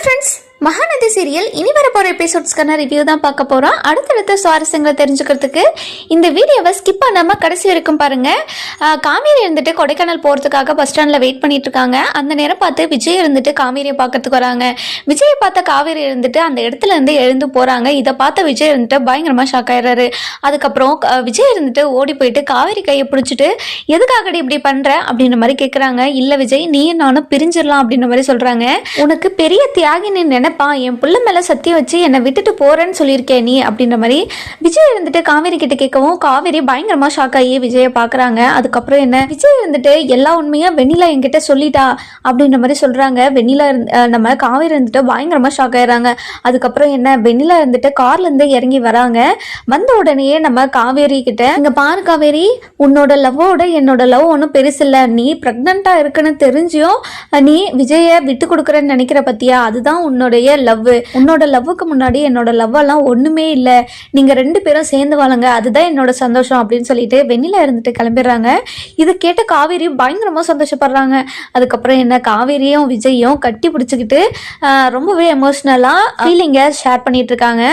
friends. Mahanadi serial இனி வரப்போகிற எபிசோட்ஸ்க்கான review தான் பார்க்க போகிறோம் அடுத்தடுத்த சுவாரஸ்யங்களை தெரிஞ்சுக்கிறதுக்கு இந்த வீடியோவை ஸ்கிப் பண்ணாமல் கடைசி வரைக்கும் பாருங்கள் காவேரி இருந்துட்டு கொடைக்கானல் போகிறதுக்காக பஸ் ஸ்டாண்டில் வெயிட் பண்ணிட்டு இருக்காங்க. அந்த நேரம் பார்த்து விஜய் இருந்துட்டு காவேரியை பார்க்கறதுக்கு வராங்க. விஜயை பார்த்த காவேரி இருந்துட்டு அந்த இடத்துல இருந்து எழுந்து போகிறாங்க இதை பார்த்த விஜய் இருந்துட்டு பயங்கரமாக ஷாக் ஆயிடுறாரு. அதுக்கப்புறம் விஜய் இருந்துட்டு ஓடி போயிட்டு காவேரி கையை பிடிச்சிட்டு எதுக்காகடி இப்படி பண்ணுற அப்படின்ற மாதிரி கேட்குறாங்க இல்லை விஜய் நீ நானும் பிரிஞ்சிடலாம் அப்படின்ற மாதிரி சொல்கிறாங்க உனக்கு பெரிய தியாகி நீ என்னப்பா என் பிள்ளை மேலே சத்தியம் வச்சு என்னை விட்டுட்டு போறேன்னு சொல்லியிருக்கேன் நீ அப்படின்ற மாதிரி விஜய் இருந்துட்டு காவேரி கிட்ட கேட்கவும் காவேரி பயங்கரமா ஷாக் ஆகி விஜயை பார்க்குறாங்க. அதுக்கப்புறம் என்ன? விஜய் இருந்துட்டு எல்லா உண்மையும் வெண்ணிலா என்கிட்ட சொல்லிட்டா அப்படின்ற மாதிரி சொல்றாங்க. வெண்ணிலா இருந்து நம்ம காவேரி இருந்துட்டு பயங்கரமா ஷாக் ஆயிடுறாங்க அதுக்கப்புறம் என்ன? வெண்ணிலா இருந்துட்டு கார்ல இருந்து இறங்கி வராங்க. வந்த உடனேயே நம்ம காவேரி கிட்ட இங்க பாரு காவேரி உன்னோட லவ்வோட என்னோட லவ் ஒன்றும் பெருசில்ல நீ ப்ரெக்னெண்ட்டாக இருக்குன்னு தெரிஞ்சியும் நீ விஜயை விட்டு கொடுக்குறேன்னு நினைக்கிற பத்தியா? அதுதான் உன்னோட உங்களுடைய லவ் உன்னோட லவ்வுக்கு முன்னாடி என்னோட லவ் எல்லாம் ஒண்ணுமே இல்லை. நீங்க ரெண்டு பேரும் சேர்ந்து வாழுங்க. அதுதான் என்னோட சந்தோஷம் அப்படின்னு சொல்லிட்டு வெண்ணில இருந்துட்டு கிளம்பிடுறாங்க. இதை கேட்ட காவேரி பயங்கரமா சந்தோஷப்படுறாங்க. அதுக்கப்புறம் என்ன காவேரியும் விஜயும் கட்டி பிடிச்சிக்கிட்டு ரொம்பவே எமோஷ்னலாக ஃபீலிங்கை ஷேர் பண்ணிட்டு இருக்காங்க.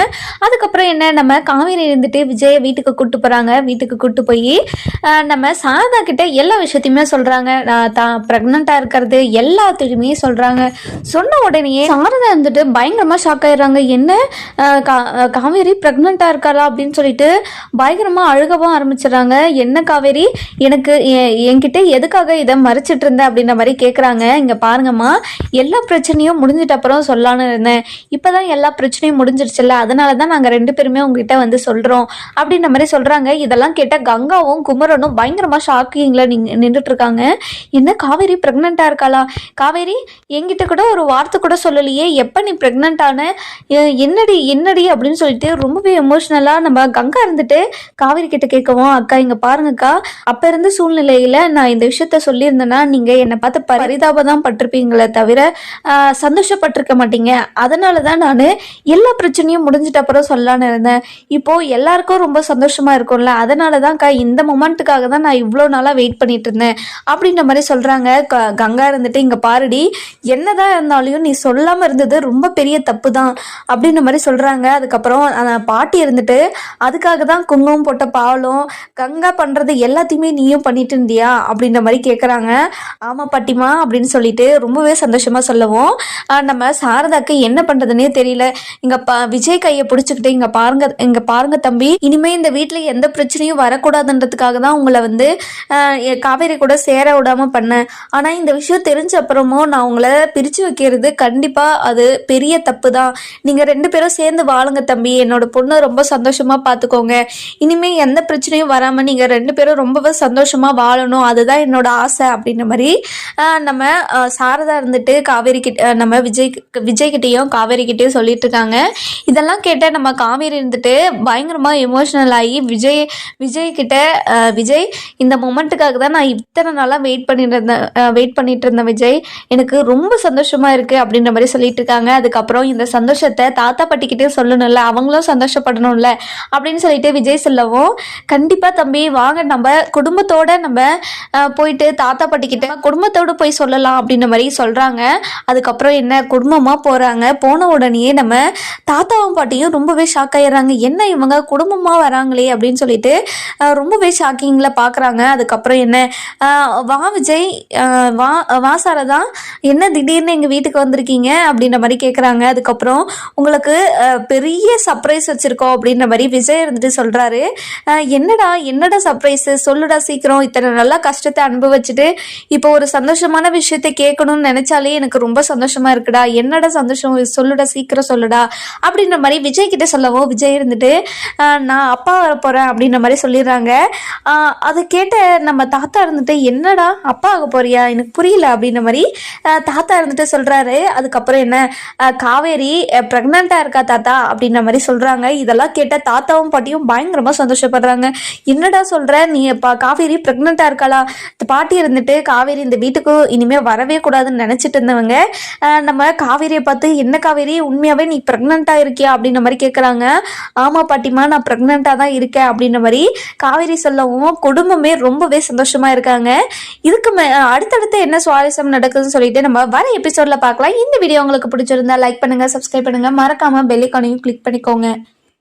அதுக்கப்புறம் என்ன நம்ம காவேரி இருந்துட்டு விஜயை வீட்டுக்கு கூட்டு போறாங்க. வீட்டுக்கு கூட்டு போய் நம்ம சாரதா கிட்ட எல்லா விஷயத்தையுமே சொல்றாங்க. நான் தான் ப்ரெக்னெண்டா இருக்கிறது எல்லாத்தையுமே சொல்றாங்க. சொன்ன உடனே சாரதா இருந்துட்டு பயங்கரமாக ஷாக் ஆயிடுறாங்க. என்ன? கா- காவேரி ப்ரெக்னெண்ட்டாக இருக்காளா? அப்படின்னு சொல்லிட்டு பயங்கரமாக அழுகவும் ஆரம்பிச்சிடுறாங்க. என்ன காவேரி? எனக்கு எ- என்கிட்ட எதுக்காக இதை மறைச்சிட்டு இருந்த? அப்படின்ற மாதிரி கேட்குறாங்க இங்கே பாருங்கம்மா எல்லா பிரச்சனையும் முடிஞ்சிட்ட அப்புறம் சொல்லலான்னு இருந்தேன். இப்போ தான் எல்லா பிரச்சனையும் முடிஞ்சிருச்சுல்ல. அதனால தான் நாங்கள் ரெண்டு பேருமே உங்ககிட்ட வந்து சொல்கிறோம் அப்படின்ற மாதிரி சொல்கிறாங்க இதெல்லாம் கேட்ட கங்காவும் குமரனும் பயங்கரமாக ஷாக்கிங்கில் நீங்க நின்றுட்டு இருக்காங்க என்ன காவேரி ப்ரெக்னெண்ட்டாக இருக்காளா? காவேரி என்கிட்ட கூட ஒரு வார்த்தை கூட சொல்லலையே. எப்போ நீ ப்ரெக்னென்ட் ஆன என்னடி என்னடி அப்படின்னு சொல்லிட்டு ரொம்பவே எமோஷ்னலாக நம்ம கங்கா இருந்துட்டு காவிரி கிட்ட கேட்கவும் அக்கா இங்கே பாருங்கக்கா அப்போ இருந்த சூழ்நிலையில் நான் இந்த விஷயத்த சொல்லியிருந்தேன்னா நீங்கள் என்னை பார்த்து பரிதாபம் தான் பட்டிருப்பீங்களே தவிர சந்தோஷப்பட்டிருக்க மாட்டீங்க. அதனால தான் நான் எல்லா பிரச்சனையும் முடிஞ்சிட்ட அப்புறம் சொல்லலான்னு இருந்தேன். இப்போ எல்லாருக்கும் ரொம்ப சந்தோஷமா இருக்கும்ல அதனால தான்க்கா இந்த மொமெண்ட்டுக்காக தான் நான் இவ்வளோ நாளாக வெயிட் பண்ணிட்டு இருந்தேன். அப்படின்ற மாதிரி சொல்கிறாங்க க- கங்கா இருந்துட்டு இங்கே பாருடி என்னதான் இருந்தாலும் நீ சொல்லாமல் இருந்தது ரொம்ப ரொம்ப பெரிய தப்பு தான் அப்படின்ற மாதிரி சொல்றாங்க. அதுக்கப்புறம் அந்த பாட்டி இருந்துட்டு அதுக்காக தான் குங்குமம் போட்ட பாலும் கங்கா பண்றது எல்லாத்தையுமே நீயும் பண்ணிட்டு இருந்தியா? அப்படின்ற மாதிரி கேட்குறாங்க ஆமா பாட்டிமா அப்படின்னு சொல்லிட்டு ரொம்பவே சந்தோஷமா சொல்லவும் நம்ம சாரதாக்கு என்ன பண்றதுன்னே தெரியல. இங்க பா விஜய் கையை பிடிச்சிக்கிட்டு இங்க பாருங்க இங்க பாருங்க தம்பி. இனிமே இந்த வீட்டில் எந்த பிரச்சனையும் வரக்கூடாதுன்றதுக்காக தான் உங்களை வந்து காவேரி கூட சேர விடாம பண்ணேன். ஆனா இந்த விஷயம் தெரிஞ்ச அப்புறமும் நான் உங்களை பிரிச்சு வைக்கிறது கண்டிப்பா அது பெரிய தப்பு தான் நீங்கள் ரெண்டு பேரும் சேர்ந்து வாழுங்க தம்பி. என்னோட பொண்ணு ரொம்ப சந்தோஷமாக பார்த்துக்கோங்க இனிமேல் எந்த பிரச்சனையும் வராமல் நீங்கள் ரெண்டு பேரும் ரொம்பவே சந்தோஷமாக வாழணும். அதுதான் என்னோட ஆசை அப்படின்ற மாதிரி நம்ம சாரதா இருந்துட்டு காவேரி கிட்ட நம்ம விஜய் விஜய்கிட்டையும் காவேரி கிட்டேயும் சொல்லிட்டு இருக்காங்க. இதெல்லாம் கேட்ட நம்ம காவேரி இருந்துட்டு பயங்கரமாக எமோஷனல் ஆகி விஜய் விஜய்கிட்ட விஜய் இந்த மொமெண்ட்டுக்காக தான் நான் இத்தனை நாளாக வெயிட் பண்ணிட்டு இருந்தேன். வெயிட் பண்ணிட்டு இருந்தேன் விஜய். எனக்கு ரொம்ப சந்தோஷமாக இருக்குது அப்படின்ற மாதிரி சொல்லிட்டு இருக்காங்க. அதுக்கப்புறம் இந்த சந்தோஷத்தை தாத்தா பாட்டிக்கிட்டே சொல்லணும்ல அவங்களும் சந்தோஷப்படணும்ல அப்படின்னு சொல்லிட்டு விஜய் சொல்லவும் கண்டிப்பா தம்பி வாங்க நம்ம குடும்பத்தோட நம்ம போயிட்டு தாத்தா பாட்டிக்கிட்ட குடும்பத்தோடு போய் சொல்லலாம் அப்படின்ற மாதிரி சொல்கிறாங்க அதுக்கப்புறம் என்ன குடும்பமாக போகிறாங்க போன உடனேயே நம்ம தாத்தாவும் பாட்டியும் ரொம்பவே ஷாக் ஆகிடுறாங்க என்ன இவங்க குடும்பமாக வராங்களே? அப்படின்னு சொல்லிட்டு ரொம்பவே ஷாக்கிங்கில் பார்க்குறாங்க அதுக்கப்புறம் என்ன வா விஜய் வா வா என்ன திடீர்னு எங்கள் வீட்டுக்கு வந்திருக்கீங்க? அப்படின்ற மாதிரி கேட்குறாங்க அதுக்கப்புறம் உங்களுக்கு பெரிய சர்ப்ரைஸ் வச்சுருக்கோம் அப்படின்ற மாதிரி விஜய் இருந்துட்டு சொல்கிறாரு என்னடா என்னடா சர்ப்ரைஸு சொல்லுடா சீக்கிரம். இத்தனை நல்லா கஷ்டத்தை அனுபவிச்சுட்டு இப்போ ஒரு சந்தோஷமான விஷயத்தை கேட்கணும்னு நினச்சாலே எனக்கு ரொம்ப சந்தோஷமாக இருக்குடா. என்னடா சந்தோஷம்? சொல்லுடா சீக்கிரம் சொல்லுடா. அப்படின்ற மாதிரி விஜய் கிட்ட சொல்லவும் விஜய் இருந்துட்டு நான் அப்பா வர போகிறேன் அப்படின்ற மாதிரி சொல்லிடுறாங்க. அதை கேட்ட நம்ம தாத்தா இருந்துட்டு என்னடா அப்பா ஆக போறியா? எனக்கு புரியல அப்படின்ற மாதிரி தாத்தா இருந்துட்டு சொல்கிறாரு அதுக்கப்புறம் என்ன? காவேரி ப்ரெக்னெண்ட்டாக இருக்கா தாத்தா அப்படின்ற மாதிரி சொல்றாங்க. இதெல்லாம் கேட்ட தாத்தாவும் பாட்டியும் பயங்கரமாக சந்தோஷப்படுறாங்க. என்னடா சொல்ற? நீ பா காவேரி ப்ரெக்னெண்ட்டாக இருக்காளா? இந்த பாட்டி இருந்துட்டு காவேரி இந்த வீட்டுக்கு இனிமேல் வரவே கூடாதுன்னு நினைச்சிட்டு இருந்தவங்க ஆஹ், நம்ம காவேரியை பார்த்து என்ன காவேரி? உண்மையாவே நீ ப்ரெக்னெண்ட்டாக இருக்கியா? அப்படின்ற மாதிரி கேட்குறாங்க ஆமா பாட்டிமா நான் ப்ரெக்னெண்ட்டாக தான் இருக்கேன். அப்படின்ற மாதிரி காவேரி சொல்லவும் குடும்பமே ரொம்பவே சந்தோஷமா இருக்காங்க. இதுக்கு மே அடுத்தடுத்து என்ன சுவாரஸ்யம் நடக்குதுன்னு சொல்லிட்டு நம்ம வர எபிசோடில் பார்க்கலாம். இந்த வீடியோ உங்களுக்கு பிடிச்சிருந்தா பிடிச்சிருந்தா லைக் பண்ணுங்க சப்ஸ்கிரைப் பண்ணுங்க. மறக்காம பெல் ஐக்கானையும் கிளிக் பண்ணிக்கோங்க.